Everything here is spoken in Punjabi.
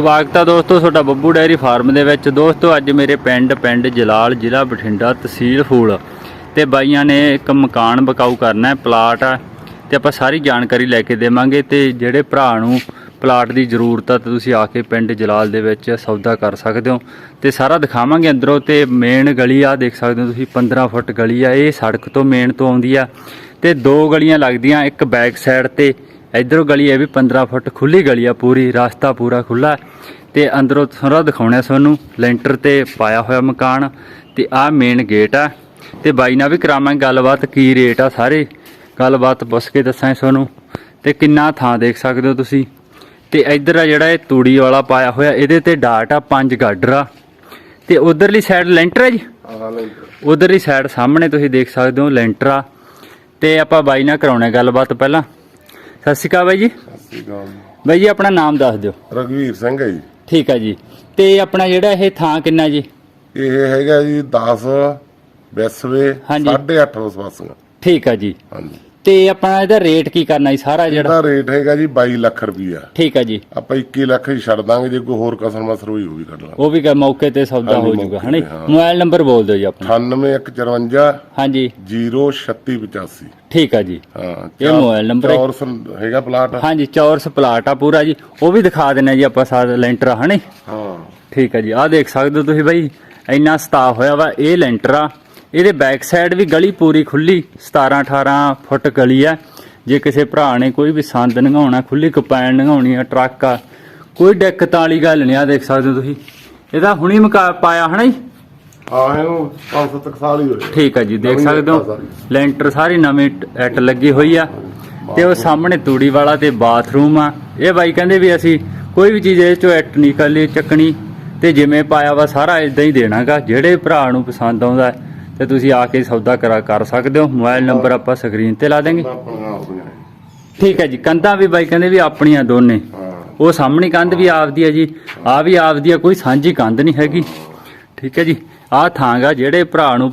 ਸਵਾਗਤ ਹੈ ਦੋਸਤੋ, ਤੁਹਾਡਾ ਬੱਬੂ ਡੈਰੀ ਫਾਰਮ ਦੇ ਵਿੱਚ। ਦੋਸਤੋ, ਅੱਜ ਮੇਰੇ ਪਿੰਡ ਪਿੰਡ ਜਲਾਲ, ਜ਼ਿਲ੍ਹਾ ਬਠਿੰਡਾ, ਤਹਿਸੀਲ ਫੂਲ। ਤੇ ਬਾਈਆਂ ਨੇ ਇੱਕ ਮਕਾਨ ਬਕਾਊ ਕਰਨਾ ਹੈ, ਪਲਾਟ ਆ। ਤੇ ਆਪਾਂ ਸਾਰੀ ਜਾਣਕਾਰੀ ਲੈ ਕੇ ਦੇਵਾਂਗੇ ਤੇ ਜਿਹੜੇ ਭਰਾ ਨੂੰ ਪਲਾਟ ਦੀ ਜ਼ਰੂਰਤ ਆ, ਤੇ ਤੁਸੀਂ ਆ ਕੇ ਪਿੰਡ ਜਲਾਲ ਦੇ ਵਿੱਚ ਸੌਦਾ ਕਰ ਸਕਦੇ ਹੋ। ਤੇ ਸਾਰਾ ਦਿਖਾਵਾਂਗੇ ਅੰਦਰੋਂ ਤੇ ਮੇਨ ਗਲੀ ਆ, ਦੇਖ ਸਕਦੇ ਹੋ ਤੁਸੀਂ 15 ਫੁੱਟ ਗਲੀ ਆ। ਇਹ ਸੜਕ ਤੋਂ ਮੇਨ ਤੋਂ ਆਉਂਦੀ ਆ। ਤੇ ਦੋ ਗਲੀਆਂ ਲੱਗਦੀਆਂ, ਇੱਕ ਬੈਕ ਸਾਈਡ ਤੇ ਇਧਰੋਂ ਗਲੀ ਹੈ ਵੀ 15 ਫੁੱਟ ਖੁੱਲੀ ਗਲੀ ਆ ਪੂਰੀ ਰਸਤਾ ਪੂਰਾ ਖੁੱਲਾ ਤੇ ਅੰਦਰੋਂ ਸਾਰਾ ਦਿਖਾਉਣਾ ਤੁਹਾਨੂੰ ਲੈਂਟਰ ਤੇ ਪਾਇਆ ਹੋਇਆ ਮਕਾਨ ਤੇ ਆਹ ਮੇਨ ਗੇਟ ਆ। ਤੇ ਬਾਈ ਨਾਲ ਵੀ ਕਰਾਵਾਂਗੇ ਗੱਲਬਾਤ ਕੀ ਰੇਟ ਆ ਸਾਰੇ ਗੱਲਬਾਤ ਪੁੱਛ ਕੇ ਦੱਸਾਂ ਤੁਹਾਨੂੰ। ਤੇ ਕਿੰਨਾ ਥਾਂ ਦੇਖ ਸਕਦੇ ਹੋ ਤੁਸੀਂ। ਤੇ ਇੱਧਰ ਆ ਜਿਹੜਾ ਇਹ ਤੂੜੀ ਵਾਲਾ ਪਾਇਆ ਹੋਇਆ ਇਹਦੇ ਤੇ ਡਾਟ ਆ ਪੰਜ ਗਾਡਰ ਆ। ਤੇ ਉਧਰਲੀ ਸਾਈਡ ਲੈਂਟਰ ਹੈ ਜੀ? ਹਾਂ ਉਧਰਲੀ ਸਾਈਡ ਸਾਹਮਣੇ ਤੁਸੀਂ ਦੇਖ ਸਕਦੇ ਹੋ ਲੈਂਟਰ ਆ। ਤੇ ਆਪਾਂ ਬਾਈ ਨਾਲ ਕਰਾਉਣੇ ਗੱਲਬਾਤ ਪਹਿਲਾਂ। ਸਤਿ ਸ਼੍ਰੀ ਅਕਾਲ ਬਾਈ ਜੀ। ਅਸੀਂ ਗਾਂ ਬਾਈ ਜੀ ਆਪਣਾ ਨਾਮ ਦੱਸ ਦਿਓ। ਰਗਵੀਰ ਸਿੰਘ ਹੈ ਜੀ। ਠੀਕ ਹੈ ਜੀ। ਤੇ ਆਪਣਾ ਜਿਹੜਾ ਇਹ ਥਾਂ ਕਿੰਨਾ ਜੀ? ਇਹ ਹੈਗਾ ਜੀ 10 ਬਿਸਵੇ ਹਾਂਜੀ। 8.5 ਵਸਵਾਸੀਆਂ। ਠੀਕ ਹੈ ਜੀ। ਹਾਂਜੀ। ਤੇ ਆਪਣਾ ਇਹਦਾ ਰੇਟ ਕੀ ਕਰਨਾ ਜੀ? ਸਾਰਾ ਜਿਹੜਾ ਇਹਦਾ ਰੇਟ ਹੈਗਾ ਜੀ 22 ਲੱਖ ਰੁਪਈਆ। ਠੀਕ ਹੈ ਜੀ। ਆਪਾਂ 21 ਲੱਖ ਹੀ ਛੱਡ ਦਾਂਗੇ ਜੇ ਕੋਈ ਹੋਰ ਕਸਰ ਮਸਰ ਹੋਈ ਉਹ ਵੀ ਕੱਢ ਲਾਂਗੇ। ਉਹ ਵੀ ਕ- ਮੌਕੇ ਤੇ ਸੌਦਾ ਹੋ ਜਾਊਗਾ ਹਣੀ। ਮੋਬਾਈਲ ਨੰਬਰ ਬੋਲ ਦਿਓ ਜੀ ਆਪਣਾ। 98154 ਹਾਂਜੀ। 03685 ਠੀਕ ਹੈ ਜੀ। ਹਾਂ ਇਹ ਮੋਬਾਈਲ ਨੰਬਰ ਹੈ। ਚੌਰਸ ਹੈਗਾ ਪਲਾਟ। ਹਾਂਜੀ ਚੌਰਸ ਪਲਾਟ ਆ ਪੂਰਾ ਜੀ। ਉਹ ਵੀ ਦਿਖਾ ਦਿੰਨੇ ਜੀ ਆਪਾਂ ਸਾਰਾ ਲੈਂਟਰ ਹਣੀ ਹਾਂ। ਠੀਕ ਹੈ ਜੀ। ਆਹ ਦੇਖ ਸਕਦੇ ਹੋ ਤੁਸੀਂ ਬਾਈ ਇੰਨਾ ਸਤਾ ਹੋਇਆ ਵਾ ਇਹ ਲੈਂਟਰ ਆ। ਇਹਦੇ ਬੈਕ ਸਾਈਡ ਵੀ ਗਲੀ ਪੂਰੀ ਖੁੱਲੀ 17 18 ਫੁੱਟ ਗਲੀ ਆ ਜੇ ਕਿਸੇ ਭਰਾ ਨੇ ਕੋਈ ਵੀ ਸੰਦ ਨੰਗਾਉਣਾ ਖੁੱਲੀ ਕਪੈਨ ਨੰਗਾਉਣੀ ਆ ਟਰੱਕ ਆ ਕੋਈ ਦਿੱਕਤ ਵਾਲੀ ਗੱਲ ਨਹੀਂ ਆ ਦੇਖ ਸਕਦੇ ਹੋ ਤੁਸੀਂ। ਇਹਦਾ ਹੁਣੀ ਮਕਾ ਪਾਇਆ ਹਨਾ ਜੀ? ਹਾਂ ਇਹਨੂੰ 5-7 ਸਾਲ ਹੀ ਹੋਏ। ਠੀਕ ਹੈ ਜੀ ਦੇਖ ਸਕਦੇ ਆ ਹੋ। ਲੈਂਟਰ ਸਾਰੀ ਨਵੀਂ ਐਟ ਲੱਗੀ ਹੋਈ ਆ। ਤੇ ਉਹ ਸਾਹਮਣੇ ਤੂੜੀ ਵਾਲਾ ਤੇ ਬਾਥਰੂਮ ਆ। ਇਹ ਬਾਈ ਕਹਿੰਦੇ ਵੀ ਅਸੀਂ ਕੋਈ ਵੀ ਚੀਜ਼ ਇਹ ਚੋਂ ਐਟ ਨਹੀਂ ਕਰਨੀ ਚੱਕਣੀ ਤੇ ਜਿਵੇਂ ਪਾਇਆ ਵਾ ਸਾਰਾ ਇਦਾਂ ਹੀ ਦੇਣਾਗਾ। ਜਿਹੜੇ ਭਰਾ ਨੂੰ ਪਸੰਦ ਆਉਂਦਾ ਤੇ ਤੁਸੀਂ ਆ ਕੇ ਸੌਦਾ ਕਰਾ ਕਰ ਸਕਦੇ ਹੋ। ਮੋਬਾਈਲ ਨੰਬਰ ਆਪਾਂ ਸਕਰੀਨ ਤੇ ਲਾ ਦਾਂਗੇ ਠੀਕ ਹੈ ਜੀ। ਕੰਧਾਂ ਵੀ ਬਾਈ ਕਹਿੰਦੇ ਵੀ ਆਪਣੀਆਂ ਦੋਨੇ। ਉਹ ਸਾਹਮਣੀ ਕੰਧ ਵੀ ਆਪਦੀ ਹੈ ਜੀ। ਆ ਵੀ ਆਪਦੀ ਹੈ ਕੋਈ ਸਾਂਝੀ ਕੰਧ ਨਹੀਂ ਹੈਗੀ। ਠੀਕ ਹੈ ਜੀ। ਆਹ ਥਾਂ ਗਾ ਜਿਹੜੇ ਭਰਾ ਨੂੰ